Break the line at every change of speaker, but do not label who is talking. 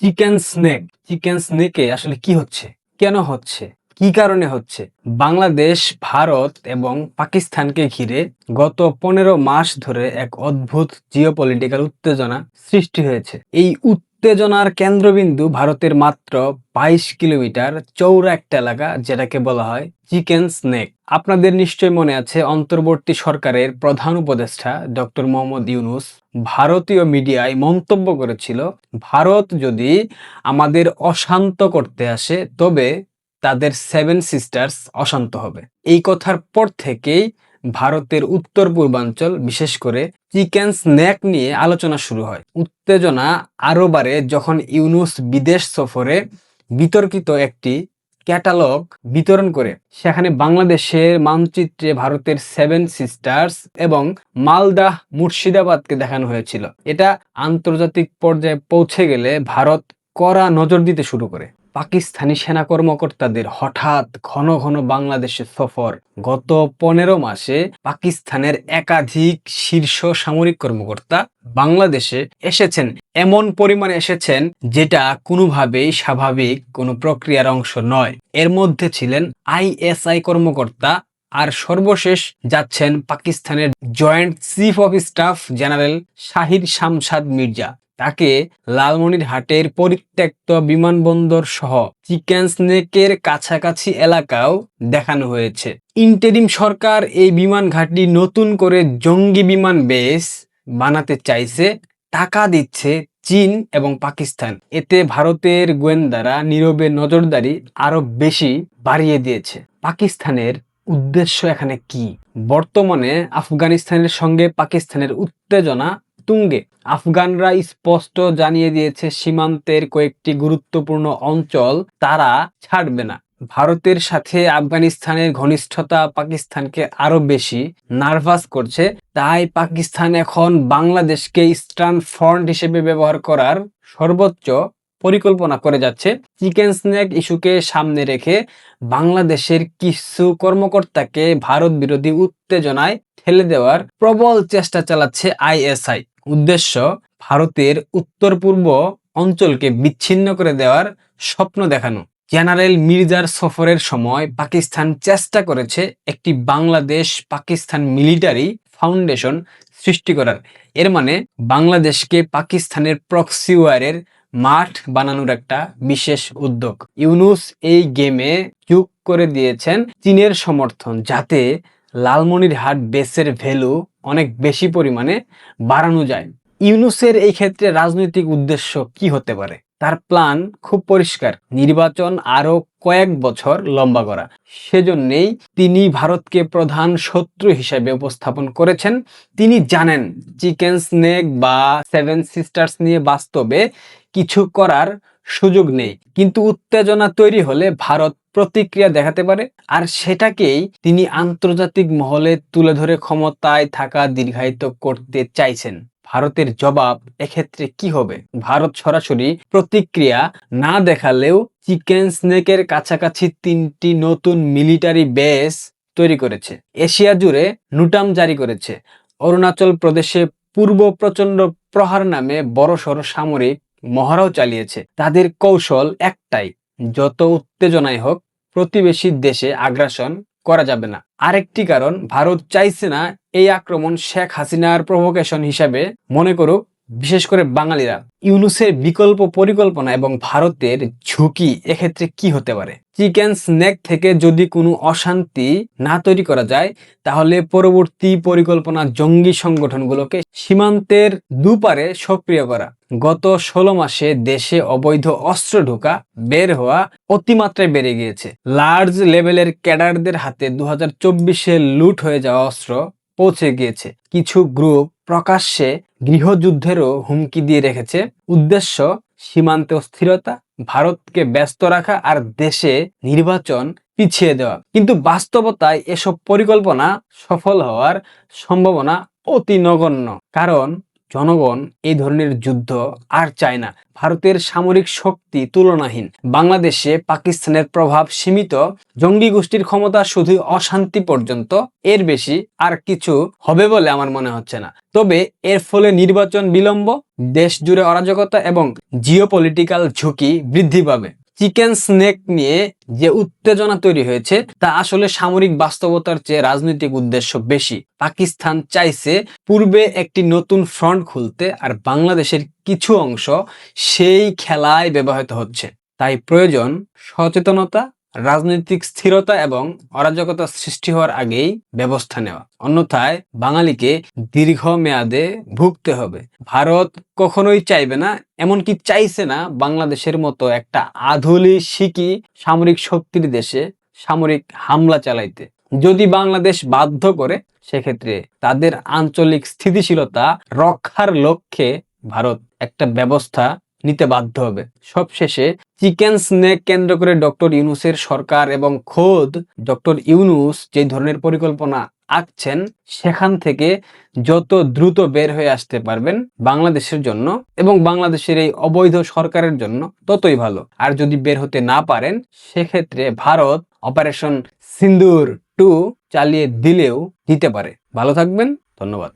Chicken snake, chicken স্নেকে আসলে কি হচ্ছে? কেন হচ্ছে? কি কারণে হচ্ছে? বাংলাদেশ, ভারত এবং পাকিস্তানকে ঘিরে গত পনেরো মাস ধরে এক অদ্ভুত জিওপলিটিক্যাল উত্তেজনা সৃষ্টি হয়েছে। এই উত্তেজনার কেন্দ্রবিন্দু ভারতের মাত্র বাইশ কিলোমিটার চৌড়া একটা এলাকা, যেটাকে বলা হয় চিকেন স্নেক। আপনাদের নিশ্চয় মনে আছে, অন্তর্বর্তী সরকারের প্রধান উপদেষ্টা ডক্টর মোহাম্মদ ইউনুস ভারতীয় মিডিয়ায় মন্তব্য করেছিল, ভারত যদি আমাদের অশান্ত করতে আসে, তবে তাদের সেভেন সিস্টার্স অশান্ত হবে। এই কথার পর থেকেই ভারতের উত্তর পূর্বাঞ্চল, বিশেষ করে চিকেন স্ন্যাক নিয়ে আলোচনা শুরু হয়। উত্তেজনা আরও বাড়ে যখন ইউনুস বিদেশ সফরে বিতর্কিত একটি ক্যাটালগ বিতরণ করে। সেখানে বাংলাদেশের মানচিত্রে ভারতের সেভেন সিস্টার্স এবং মালদাহ মুর্শিদাবাদকে দেখানো হয়েছিল। এটা আন্তর্জাতিক পর্যায়ে পৌঁছে গেলে ভারত কড়া নজর দিতে শুরু করে। পাকিস্তানি সেনা কর্মকর্তাদের হঠাৎ ঘন ঘন বাংলাদেশে সফর। গত পনেরো মাসে পাকিস্তানের একাধিক শীর্ষ সামরিক কর্মকর্তা বাংলাদেশে এসেছেন, এমন পরিমাণে এসেছেন যেটা কোনোভাবেই স্বাভাবিক কোনো প্রক্রিয়ার অংশ নয়। এর মধ্যে ছিলেন আইএসআই কর্মকর্তা আর সর্বশেষ যাচ্ছেন পাকিস্তানের joint chief of staff general Sahir Shamshad Mirza. তাকে লালমনিরহাটের পরিত্যক্ত বিমানবন্দর সহ চিকেন স্নেকের কাছাকাছি এলাকাও দেখানো হয়েছে। ইন্টেরিম সরকার এই বিমান ঘাঁটি নতুন করে জঙ্গি বিমান বেস বানাতে চাইছে, টাকা দিচ্ছে চীন এবং পাকিস্তান। এতে ভারতের গোয়েন্দারা নীরবে নজরদারি আরও বেশি বাড়িয়ে দিয়েছে। পাকিস্তানের উদ্দেশ্য এখানে কি? বর্তমানে আফগানিস্তানের সঙ্গে পাকিস্তানের উত্তেজনা তুঙ্গে। আফগানরা স্পষ্ট জানিয়ে দিয়েছে, সীমান্তের কয়েকটি গুরুত্বপূর্ণ অঞ্চল তারা ছাড়বে না। ভারতের সাথে আফগানিস্তানের ঘনিষ্ঠতা পাকিস্তানকে আরও বেশি নার্ভাস করছে। তাই পাকিস্তান এখন বাংলাদেশকে ইস্টার্ন ফ্রন্ট হিসেবে ব্যবহার করার সর্বোচ্চ পরিকল্পনা করে যাচ্ছে। চিকেন স্ন্যাক ইস্যুকে সামনে রেখে বাংলাদেশের কিছু কর্মকর্তাকে ভারত বিরোধী উত্তেজনায় ঠেলে দেওয়ার প্রবল চেষ্টা চালাচ্ছে আইএসআই। উদ্দেশ্য ভারতের উত্তর পূর্ব অঞ্চলকে বিচ্ছিন্ন করে দেওয়ার স্বপ্ন দেখানো। জেনারেল মির্জার সফরের সময় পাকিস্তান চেষ্টা করেছে একটি বাংলাদেশ পাকিস্তান মিলিটারি ফাউন্ডেশন সৃষ্টি করার। এর মানে বাংলাদেশকে পাকিস্তানের প্রক্সি ওয়ারের মাঠ বানানোর একটা বিশেষ উদ্যোগ। ইউনুস এই গেমে যোগ করে দিয়েছেন চীনের সমর্থন, যাতে লালমনিরহাট বেসের ভ্যালু অনেক বেশি পরিমাণে বাড়ানো যায়। ইউনুসের এই ক্ষেত্রে রাজনৈতিক উদ্দেশ্য কি হতে পারে? তার প্ল্যান খুব পরিষ্কার। নির্বাচন আরও কয়েক বছর লম্বা করা। সেজন্যেই তিনি ভারতকে প্রধান শত্রু হিসেবে উপস্থাপন করেছেন। তিনি জানেন, চিকেন স্নেক বা সেভেন সিস্টার্স নিয়ে বাস্তবে কিছু করার সুযোগ নেই। কিন্তু উত্তেজনা তৈরি হলে ভারত প্রতিক্রিয়া দেখাতে পারে। আর সেটাকেই তিনি আন্তর্জাতিক মহলে তুলে ধরে ক্ষমতায় থাকা দীর্ঘায়িত করতে চাইছেন। ভারতের জবাব এক্ষেত্রে কি হবে? ভারত সরাসরি প্রতিক্রিয়া না দেখালেও চিকেন স্নেকের কাছাকাছি তিনটি নতুন মিলিটারি বেস তৈরি করেছে। এশিয়া জুড়ে নুটাম জারি করেছে। অরুণাচল প্রদেশে পূর্ব প্রচণ্ড প্রহার নামে বড়সড় সামরিক মহড়াও চালিয়েছে। তাদের কৌশল একটাই, যত উত্তেজনাই হোক প্রতিবেশী দেশে আগ্রাসন করা যাবে না। আরেকটি কারণ, ভারত চাইছে না এই আক্রমণ শেখ হাসিনার প্রভোকেশন হিসাবে মনে করুক বিশেষ করে বাঙালিরা। ইউনুসের বিকল্প পরিকল্পনা এবং ভারতের ঝুঁকি এক্ষেত্রে কি হতে পারে? চিকেন স্ন্যাক থেকে যদি কোনো অশান্তি না তৈরি করা যায়, তাহলে পরবর্তী পরিকল্পনা জঙ্গি সংগঠনগুলোকে সীমান্তের দুপারে সক্রিয় করা। গত ষোলো মাসে দেশে অবৈধ অস্ত্র ঢোকা বের হওয়া অতিমাত্রায় বেড়ে গিয়েছে। লার্জ লেভেলের ক্যাডারদের হাতে দু হাজার লুট হয়ে যাওয়া অস্ত্র পৌঁছে গিয়েছে। কিছু গ্রুপ প্রকাশ্যে গৃহযুদ্ধেরও হুমকি দিয়ে রেখেছে। উদ্দেশ্য, সীমান্তে অস্থিরতা ভারতকে ব্যস্ত রাখা আর দেশে নির্বাচন পিছিয়ে দেওয়া। কিন্তু বাস্তবতায় এসব পরিকল্পনা সফল হওয়ার সম্ভাবনা অতি নগণ্য। কারণ জনগণ এই ধরনের যুদ্ধ আর চায় না। ভারতের সামরিক শক্তি তুলনাহীন। বাংলাদেশে পাকিস্তানের প্রভাব সীমিত। জঙ্গি গোষ্ঠীর ক্ষমতা শুধু অশান্তি পর্যন্ত। এর বেশি আর কিছু হবে বলে আমার মনে হচ্ছে না। তবে এর ফলে নির্বাচন বিলম্ব দেশ জুড়ে অরাজকতা এবং জিওপলিটিক্যাল ঝুঁকি বৃদ্ধি পাবে। চিকেন স্নেক নিয়ে যে উত্তেজনা তৈরি হয়েছে, তা আসলে সামরিক বাস্তবতার চেয়ে রাজনৈতিক উদ্দেশ্য বেশি। পাকিস্তান চাইছে পূর্বে একটি নতুন ফ্রন্ট খুলতে, আর বাংলাদেশের কিছু অংশ সেই খেলায় ব্যবহৃত হচ্ছে। তাই প্রয়োজন সচেতনতা রাজনৈতিক স্থিরতা এবং অরাজকতা সৃষ্টি হওয়ার আগেই ব্যবস্থা নেওয়া। অন্যথায় বাঙালিকে দীর্ঘ মেয়াদে ভুগতে হবে। ভারত কখনোই চাইবে না, এমনকি চাইছে না বাংলাদেশের মতো একটা আধুলি শিকি সামরিক শক্তির দেশে সামরিক হামলা চালাইতে। যদি বাংলাদেশ বাধ্য করে, সেক্ষেত্রে তাদের আঞ্চলিক স্থিতিশীলতা রক্ষার লক্ষ্যে ভারত একটা ব্যবস্থা নিতে বাধ্য হবে। সবশেষে চিকেন স্নেক কেন্দ্র করে ডক্টর ইউনুসের সরকার এবং খোদ ডক্টর ইউনুস যে ধরনের পরিকল্পনা আঁকছেন, সেখান থেকে যত দ্রুত বের হয়ে আসতে পারবেন বাংলাদেশের জন্য এবং বাংলাদেশের এই অবৈধ সরকারের জন্য ততই ভালো। আর যদি বের হতে না পারেন, সেক্ষেত্রে ভারত অপারেশন সিন্দুর টু চালিয়ে দিলেও দিতে পারে। ভালো থাকবেন, ধন্যবাদ।